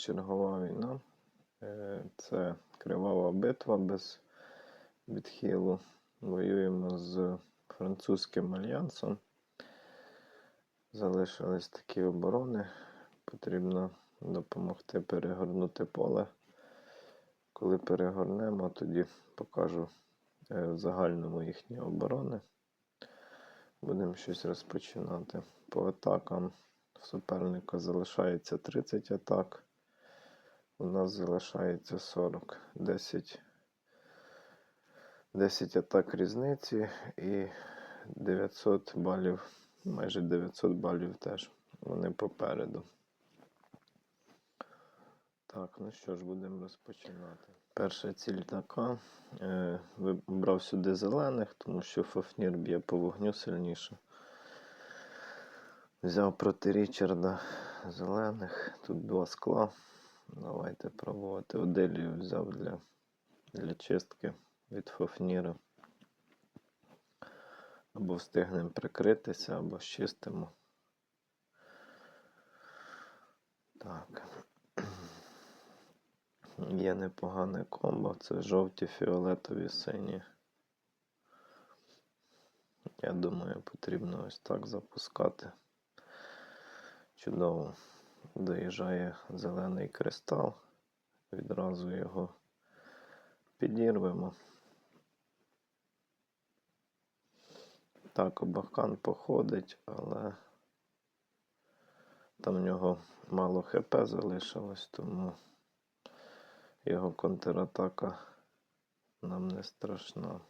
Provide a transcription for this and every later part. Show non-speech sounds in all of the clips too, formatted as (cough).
Чергова війна. Е, Це кривава битва без відхилу. Воюємо з французьким альянсом. Залишились такі оборони. Потрібно допомогти перегорнути поле. Коли перегорнемо, тоді покажу е, в загальному їхні оборони. Будемо щось розпочинати. По атакам суперника залишається 30 атак. У нас залишається 40. 10, 10 атак різниці і 900 балів, майже 900 балів теж. Вони попереду. Так, ну що ж, будемо розпочинати. Перша ціль така. Е, вибрав сюди зелених, тому що Фафнір б'є по вогню сильніше. Взяв проти Річарда зелених. Тут два скла. Давайте пробувати. Оделію взяв для, для чистки від Фафніра. Або встигнемо прикритися, або щистимо. Так. (clears throat) Є непогане комбо, це жовті, фіолетові, сині. Я думаю, потрібно ось так запускати. Чудово. Доїжджає зелений кристал. Відразу його підірвемо. Так, обахкан походить, але там в нього мало ХП залишилось, тому його контратака нам не страшна.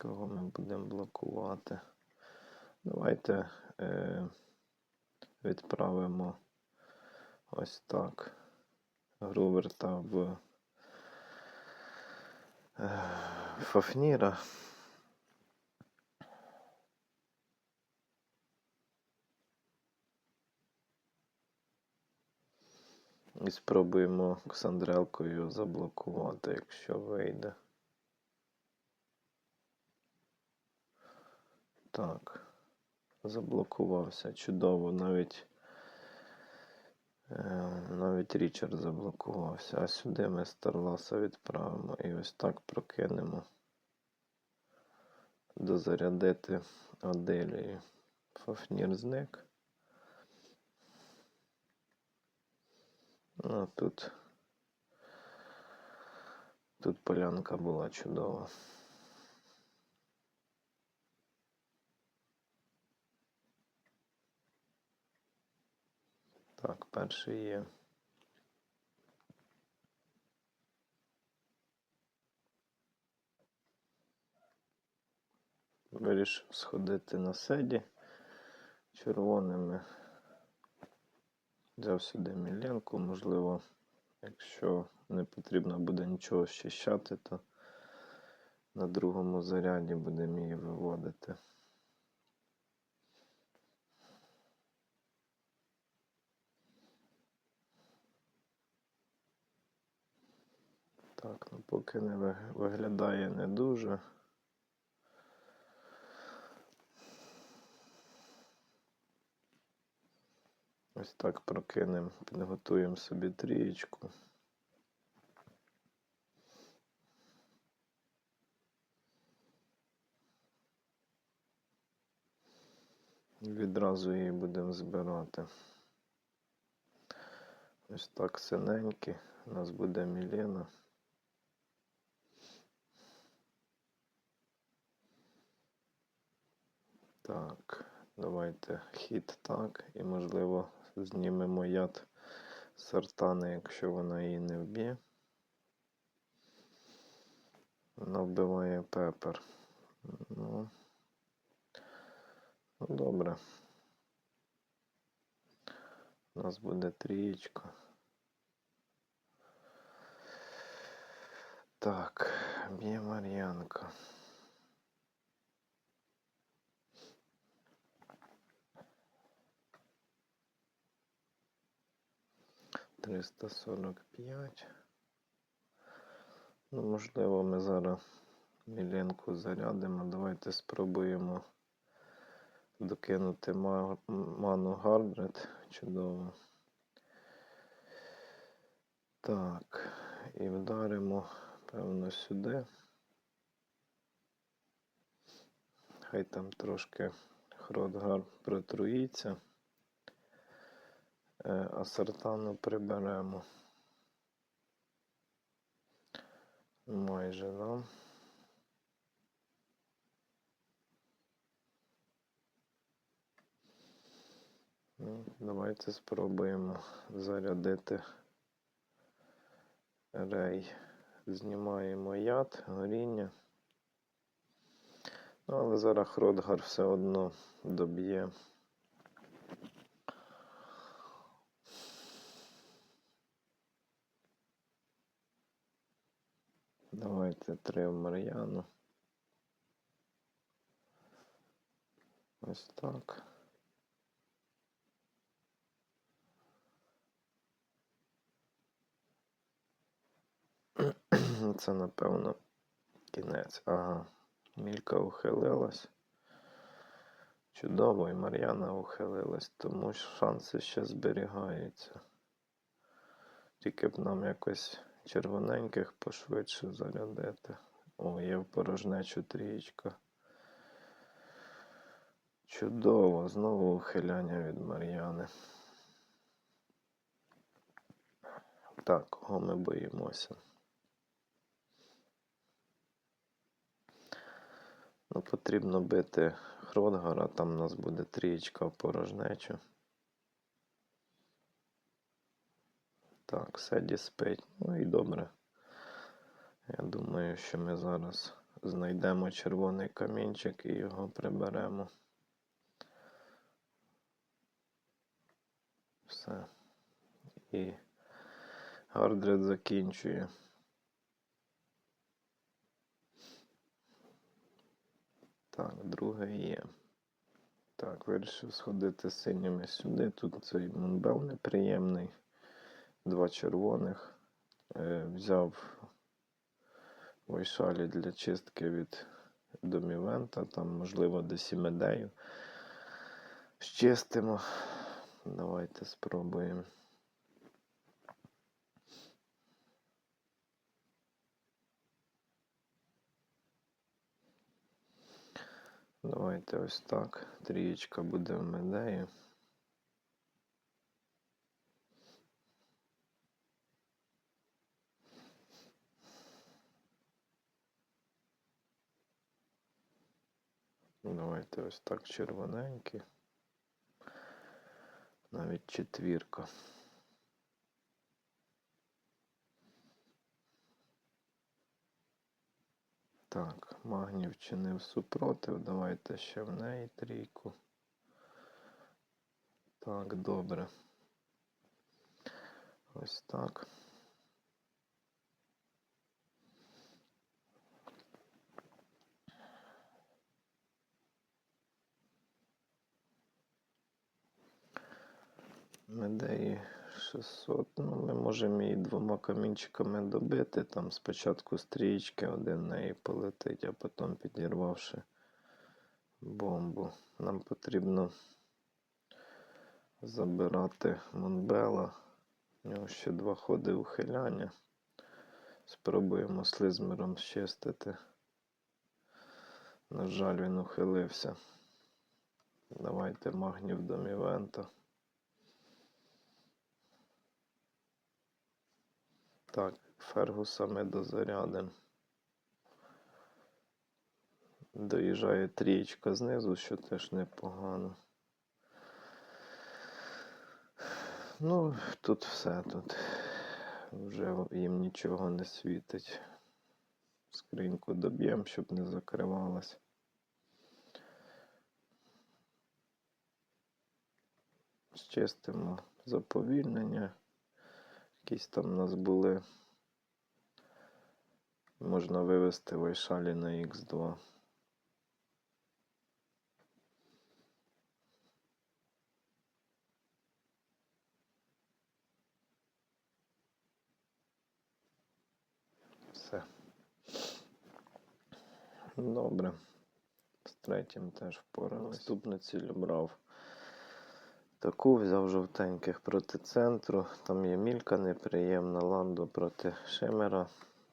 Кого ми будемо блокувати? Давайте е, відправимо ось так. Груверта в е, Фафніра. І спробуємо Ксандрелкою заблокувати, якщо вийде. Так, заблокувався. Чудово, навіть е, навіть Річард заблокувався. А сюди ми Старласа відправимо і ось так прокинемо. Дозарядити Оделію. Фафнір зник. Ну, тут, тут полянка була чудова. Так, перший є. Вирішив сходити на седі червоними. Взяв сюди міленку, можливо, якщо не потрібно буде нічого очищати, то на другому заряді будемо її виводити. Так, ну поки не виглядає не дуже. Ось так прокинемо, підготуємо собі трієчку. Відразу її будемо збирати. Ось так синенькі. У нас буде Мілена. Так, давайте хід так і можливо знімемо яд сартани, якщо вона її не вб'є. Вона вбиває пепер. Ну, ну добре. У нас буде трієчка. Так, б'є Мар'янка. Триста сорок п'ять. Ну, можливо, ми зараз міленку зарядимо. Давайте спробуємо докинути ману Гардред. Чудово. Так, і вдаримо, певно, сюди. Хай там трошки Хродгар протруїться. Е, А сартану приберемо. Майже, да? Ну, давайте спробуємо зарядити рей. Знімаємо яд, горіння. Ну, але зараз Хродгар все одно доб'є. Давайте три Мар'яну. Ось так. (clears throat) Це, напевно, кінець. Ага. Мілька ухилилась. Чудово, і Мар'яна ухилилась, тому що шанси ще зберігаються. Тільки б нам якось червоненьких пошвидше зарядити. О, є в порожнечу трієчка. Чудово, знову ухиляння від Мар'яни. Так, кого ми боїмося? Ну, потрібно бити Хродгара, там у нас буде трієчка в порожнечу. Так, Седі спить. Ну і добре. Я думаю, що ми зараз знайдемо червоний камінчик і його приберемо. Все. І Гардред закінчує. Так, друге є. Так, вирішив сходити синіми сюди. Тут цей мунбел неприємний. Два червоних. Е, взяв вайшалі для чистки від домівента. Там, можливо, десь і медею. Щистимо. Давайте спробуємо. Давайте ось так. Трієчка буде в медеї. Давайте ось так червоненькі. Навіть четвірка. Так, магній вчинив супротив. Давайте ще в неї трійку. Так, добре. Ось так. Медеї 600. Ну, ми можемо її двома камінчиками добити. Там спочатку стрічки, один в неї полетить, а потім підірвавши бомбу. Нам потрібно забирати Монбела. У нього ще два ходи ухиляння. Спробуємо слизмером щистити. На жаль, він ухилився. Давайте магнів до Мівента. Так, Фергуса ми дозарядимо. Доїжджає трієчка знизу, що теж непогано. Ну, тут все тут. Вже їм нічого не світить. Скриньку доб'ємо, щоб не закривалась. Зчистимо заповільнення. Якісь там у нас були. Можна вивести вайшалі на Х2. Все. Добре. З третім теж впоралися. Наступну ціль брав. Таку взяв жовтеньких проти центру. Там є мілька неприємна, ланду проти шимера.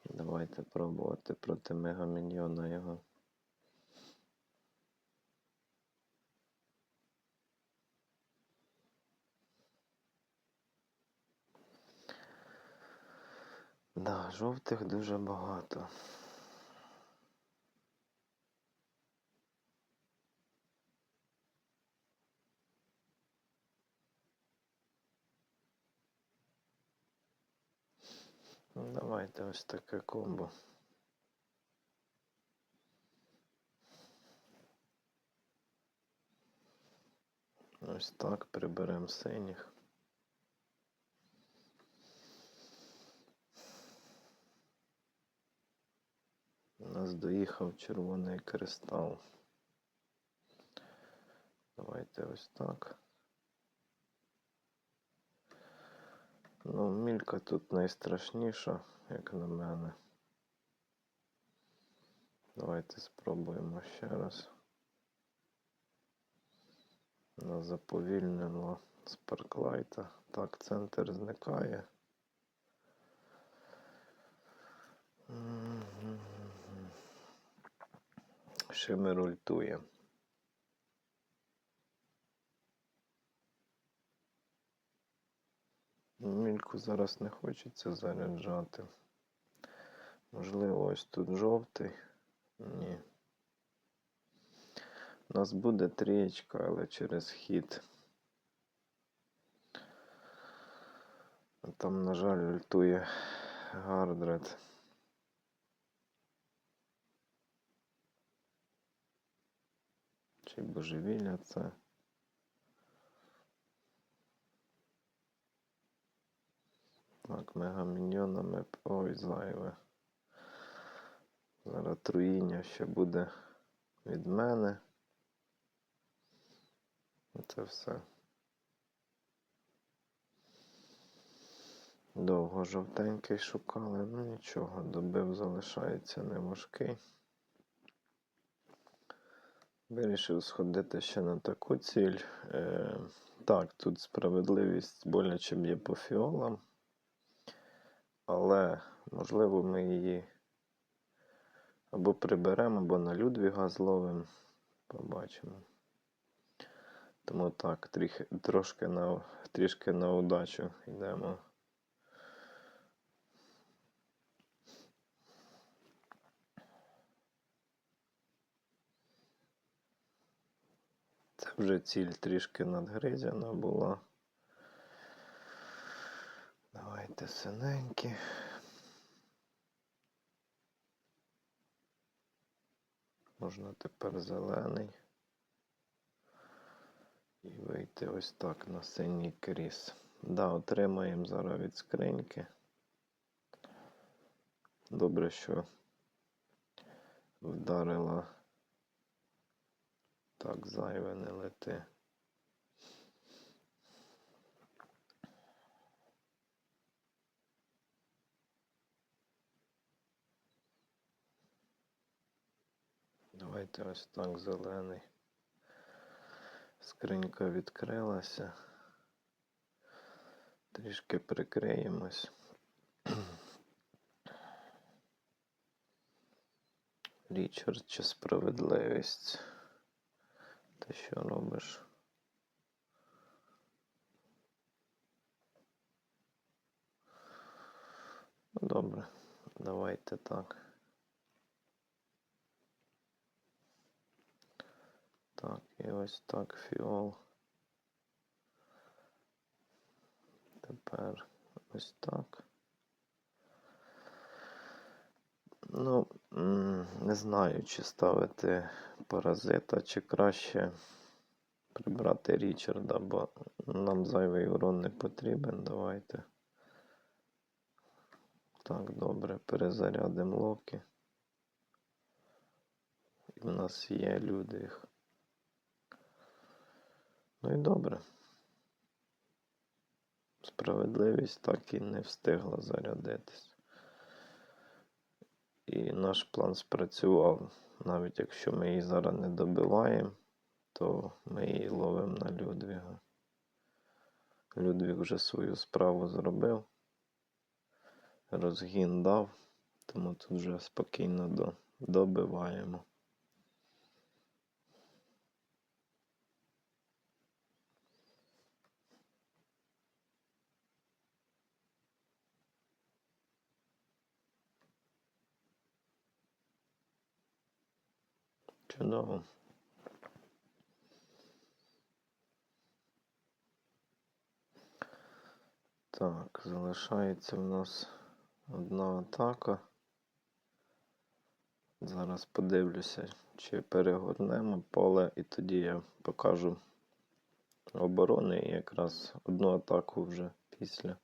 Давайте пробувати проти мегаміньйона його. Да, жовтих дуже багато. Ну, Давайте ось таке комбо. Ось так приберемо синіх. У нас доїхав червоний кристал. Давайте ось так. Ну, мілька тут найстрашніша, як на мене. Давайте спробуємо ще раз. Нас заповільнило спарклайта. Так, центр зникає. Мгм. Шимер ультує. Мільку зараз не хочеться заряджати. Можливо, ось тут жовтий. Ні. У нас буде трієчка, але через хід. Там, на жаль, ультує Гардред. Чи божевілля це? Так, мегаміньйонами. Ой, зайве. Зараз труїння ще буде від мене. Це все. Довго жовтенький шукали, ну нічого, добив залишається неважкий. Вирішив сходити ще на таку ціль. Е, так, тут справедливість боляче б'є по фіолам, але можливо ми її або приберемо, або на Людвіга зловимо. Побачимо. Тому так, трохи, трошки на, трішки на удачу йдемо. Це вже ціль трішки надгризяна була. Давайте синенькі. Можна тепер зелений. І вийти ось так на синій кріс. Да, отримаємо зараз від скриньки. Добре, що вдарила так, зайве не лети. Давайте ось так зелений. Скринька відкрилася. Трішки прикриємось. (clears throat) Річард чи справедливість? Ти що робиш? Ну, Добре, давайте так. Так, і ось так фіол. Тепер ось так. Ну, не знаю, чи ставити паразита, чи краще прибрати Річарда, бо нам зайвий урон не потрібен. Давайте. Так, добре, перезарядимо локи. І в нас є люди їх. Ну і добре. Справедливість так і не встигла зарядитись. І наш план спрацював. Навіть якщо ми її зараз не добиваємо, то ми її ловимо на Людвіга. Людвіг вже свою справу зробив. Розгін дав, тому тут вже спокійно добиваємо. Чудово. Так, залишається в нас одна атака. Зараз подивлюся, чи перегорнемо поле, і тоді я покажу оборони і якраз одну атаку вже після.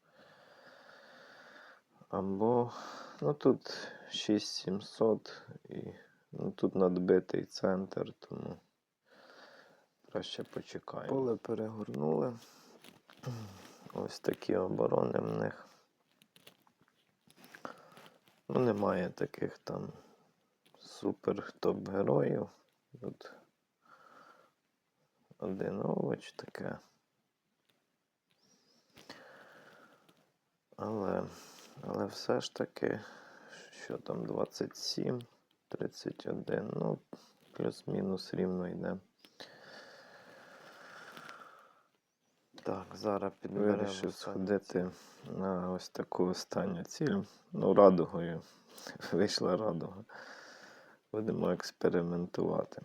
Або, ну тут 6700 і ну, тут надбитий центр, тому краще почекаємо. Поле перегорнули. Ось такі оборони в них. Ну, немає таких там супер топ-героїв. Тут один овоч таке. Але, але все ж таки, що там 27, 31, ну, плюс-мінус рівно йде. Так, зараз підберемо. Вирішив сходити на ось таку останню ціль. Ну, радугою. (laughs) Вийшла радуга. Будемо експериментувати.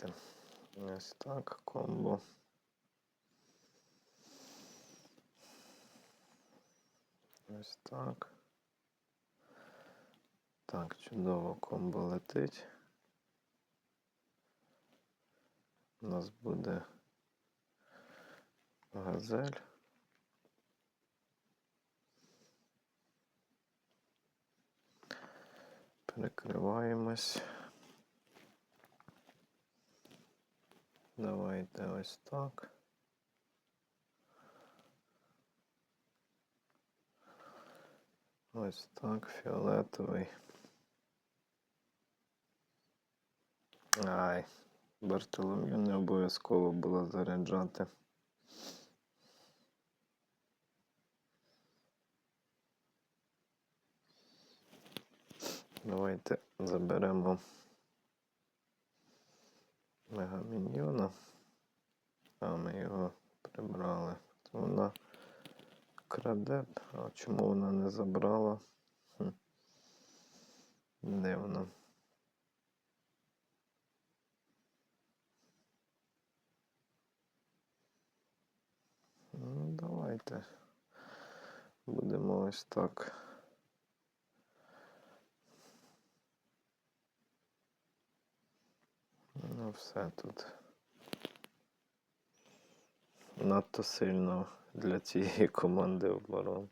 Давайте. Ось так, комбо. Ось так. Так, чудово комбо летить. У нас буде газель. Перекриваємось. Давайте ось так. Ось так, фіолетовий. Ай, Бартолом'ю не обов'язково було заряджати. Давайте заберемо мегаміньйона. А ми його прибрали. Вона краде. А чому вона не забрала? Хм. Дивно. Ну, давайте. Будемо ось так. Все тут. Надто сильно для цієї команди оборон.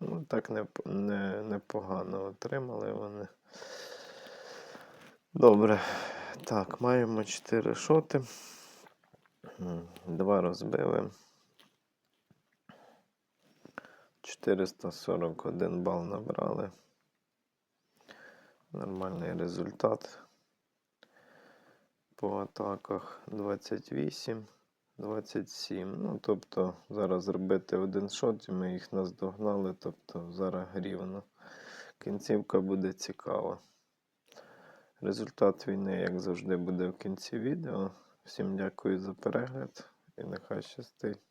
Ну, так не, не, непогано отримали вони. Добре. Так, маємо 4 шоти. Два розбили. 441 бал набрали. Нормальний результат. По атаках 28, 27. Ну, тобто, зараз зробити один шот, і ми їх наздогнали, тобто зараз рівно. Кінцівка буде цікава. Результат війни, як завжди, буде в кінці відео. Всім дякую за перегляд і нехай щастить.